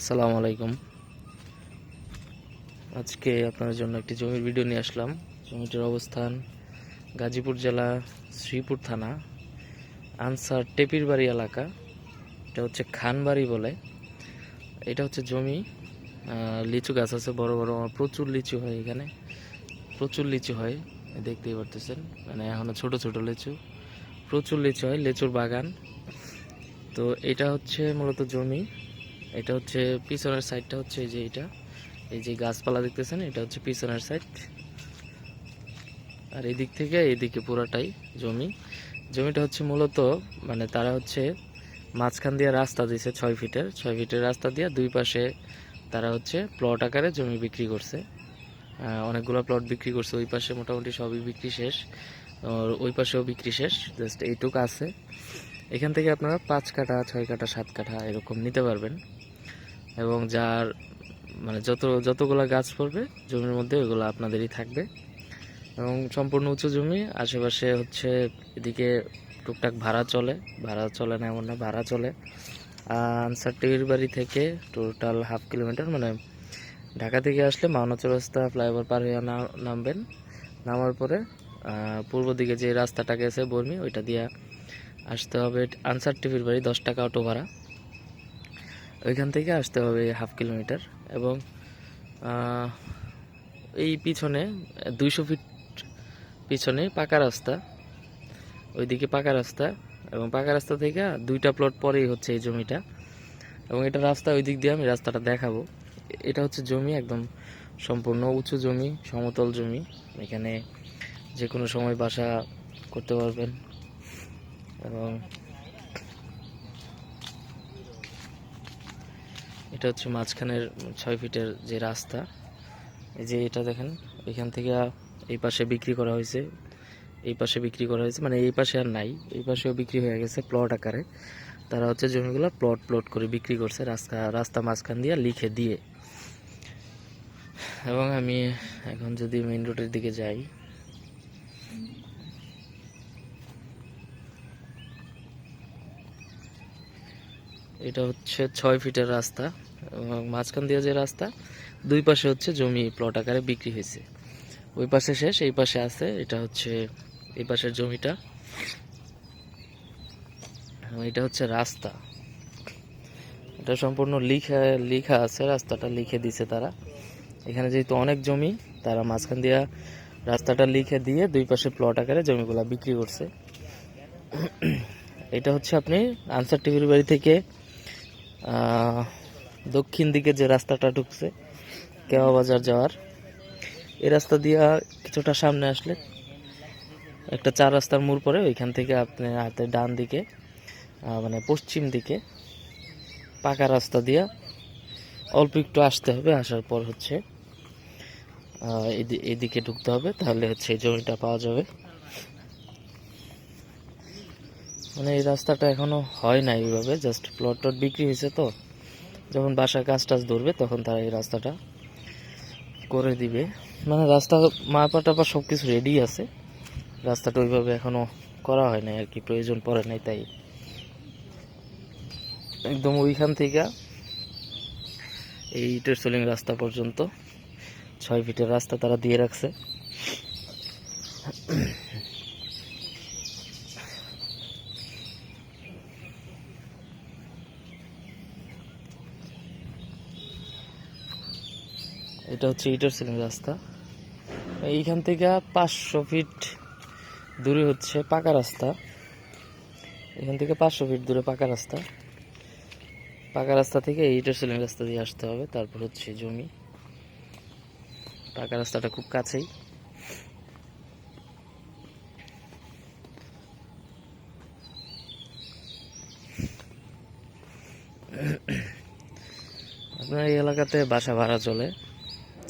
আসসালামু আলাইকুম। আজকে আপনার জন্য একটি জমির ভিডিও নিয়ে আসলাম। জমিটির অবস্থান গাজীপুর জেলা শ্রীপুর থানা, আনসার টেপির বাড়ি এলাকা। এটা হচ্ছে খানবাড়ি বলে। এটা হচ্ছে জমি। লিচু গাছ আছে, বড় বড় প্রচুর লিচু হয় এখানে। প্রচুর লিচু হয়, দেখতেই পারতেছেন। মানে এখনও ছোট ছোট লিচু। প্রচুর লিচু হয়, লিচুর বাগান। তো এটা হচ্ছে মূলত জমি। এটা হচ্ছে পিছনের সাইডটা হচ্ছে এই যে এটা। এই যে গাছপালা দেখতেছেন, এটা হচ্ছে পিছনের সাইড আর এদিক থেকে এদিকে পুরাটাই জমি। জমিটা হচ্ছে মূলত মানে তারা হচ্ছে মাঝখান দিয়ে রাস্তা দিয়েছে ছয় ফিটের। ছয় ফিটের রাস্তা দিয়ে দুই পাশে তারা হচ্ছে প্লট আকারে জমি বিক্রি করছে। অনেকগুলো প্লট বিক্রি করছে। ওই পাশে মোটামুটি সবই বিক্রি শেষ। ওই পাশেও বিক্রি শেষ। জাস্ট এইটুকু আছে। এখান থেকে আপনারা পাঁচ কাঠা, ছয় কাঠা, সাত কাঠা এরকম নিতে পারবেন। এবং যার মানে যত, যতগুলো গাছ পড়বে, জমির মধ্যে ওইগুলো আপনাদেরই থাকবে। এবং সম্পূর্ণ উঁচু জমি, আশেপাশে হচ্ছে এদিকে টুকটাক ভাড়া চলে। ভাড়া চলে না, এমন না, ভাড়া চলে। আনসার টিভির বাড়ি থেকে টোটাল হাফ কিলোমিটার মানে ঢাকা থেকে আসলে মাওনা চৌরাস্তা ফ্লাইওভার পার হয়ে নামবেন। নামার পরে পূর্ব দিকে যে রাস্তাটা গেছে বর্মি, ওইটা দিয়ে আসতে হবে। আনসার টিভির বাড়ি দশ টাকা অটো ভাড়া। ওইখান থেকে আসতে হবে হাফ কিলোমিটার এবং এই পিছনে দুইশো ফিট পিছনে পাকা রাস্তা, ওইদিকে পাকা রাস্তা এবং পাকা রাস্তা থেকে দুইটা প্লট পরেই হচ্ছে এই জমিটা এবং এটা রাস্তা ওই দিক দিয়ে আমি রাস্তাটা দেখাবো। এটা হচ্ছে জমি একদম সম্পূর্ণ উঁচু জমি, সমতল জমি। এখানে যে কোনো সময় বাসা করতে পারবেন এবং এটা হচ্ছে মাঝখানের ছয় ফিটের যে রাস্তা। এই যে এটা দেখেন, এখান থেকে এই পাশে বিক্রি করা হয়েছে। এই পাশে বিক্রি করা হয়েছে মানে এই পাশে আর নাই। এই পাশেও বিক্রি হয়ে গেছে প্লট আকারে। তারা হচ্ছে জমিগুলো প্লট প্লট করে বিক্রি করছে রাস্তা রাস্তা মাঝখান দিয়ে লিখে দিয়ে। এবং আমি এখন যদি মেইন রোডের দিকে যাই, এটা হচ্ছে ছয় ফিটের রাস্তা। মাঝখান দিয়ে যে রাস্তা, দুই পাশে হচ্ছে জমি প্লট আকারে বিক্রি হয়েছে। ওই পাশে শেষ, এই পাশে আছে, এটা হচ্ছে, এই পাশের জমিটা। এটা হচ্ছে রাস্তা। এটা সম্পূর্ণ লিখা লিখা আছে, রাস্তাটা লিখে দিছে তারা। এখানে যেহেতু অনেক জমি, তারা মাঝখান দিয়া রাস্তাটা লিখে দিয়ে দুই পাশে প্লট আকারে জমিগুলা বিক্রি করছে। এটা হচ্ছে আপনি আনসার টিভির বাড়ি থেকে দক্ষিণ দিকে যে রাস্তাটা ঢুকছে কেওয়া বাজার যাওয়ার, এই রাস্তা দিয়া কিছুটা সামনে আসলে একটা চার রাস্তার মোড় পরে ওইখান থেকে আপনি হাতে ডান দিকে মানে পশ্চিম দিকে পাকা রাস্তা দিয়া অল্প একটু আসতে হবে, আসার পর হচ্ছে এদিকে ঢুকতে হবে, তাহলে হচ্ছে এই জমিটা পাওয়া যাবে। মানে এই রাস্তাটা এখনও হয় না এইভাবে জাস্ট প্লট টট বিক্রি হয়েছে তো। যখন বাসায় কাজ টাজ ধরবে, তখন তারা এই রাস্তাটা করে দিবে। মানে রাস্তা মাপা টাপা সব কিছু রেডি আছে। রাস্তাটা ওইভাবে এখনও করা হয় নাই আর কি, প্রয়োজন পড়ে নাই তাই। একদম ওইখান থেকে এই ইটের সোলিং রাস্তা পর্যন্ত ছয় ফিটের রাস্তা তারা দিয়ে রাখছে। এটা হচ্ছে ইটার সিলিং রাস্তা। এইখান থেকে পাঁচশো ফিট দূরে হচ্ছে পাকা রাস্তা। এখান থেকে পাঁচশো ফিট দূরে পাকা রাস্তা। পাকা রাস্তা থেকে ইটার সিলিং রাস্তা দিয়ে আসতে হবে, তারপর হচ্ছে জমি। পাকা রাস্তাটা খুব কাছেই। আপনার এই এলাকাতে বাসা ভাড়া চলে।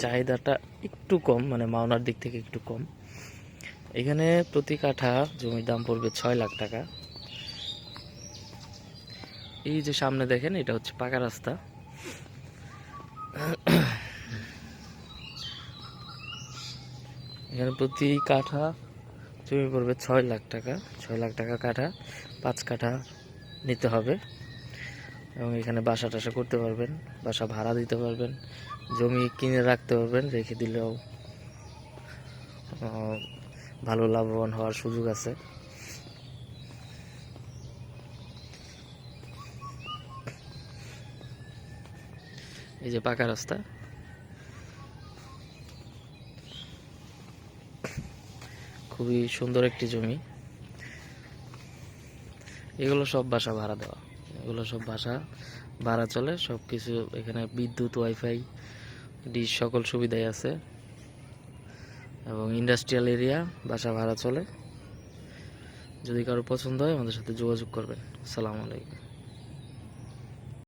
চাহিদাটা একটু কম মানে মাওনার দিক থেকে একটু কম। এখানে প্রতি কাঠা জমির দাম পড়বে ছয় লাখ টাকা। এই যে সামনে দেখেন, এটা হচ্ছে পাকা রাস্তা। এখানে প্রতি কাঠা জমি পড়বে ছয় লাখ টাকা। ছয় লাখ টাকা কাঠা, পাঁচ কাঠা নিতে হবে। এবং এখানে বাসা টাসা করতে পারবেন, বাসা ভাড়া দিতে পারবেন। জমি কিনে রাখতে পারবেন, রেখে দিলেও ভালো লাভবান হওয়ার সুযোগ আছে। এই যে পাকা রাস্তা। খুবই সুন্দর একটি জমি। এগুলো সব বাসা ভাড়া দেওয়া। এগুলো সব বাসা ভাড়া চলে সব কিছু এখানে বিদ্যুৎ, ওয়াইফাই ডিশ সকল সুবিধাই আছে। এবং ইন্ডাস্ট্রিয়াল এরিয়া, বাসা ভাড়া চলে। যদি কারও পছন্দ হয়, আমাদের সাথে যোগাযোগ করবেন। আসসালামু আলাইকুম।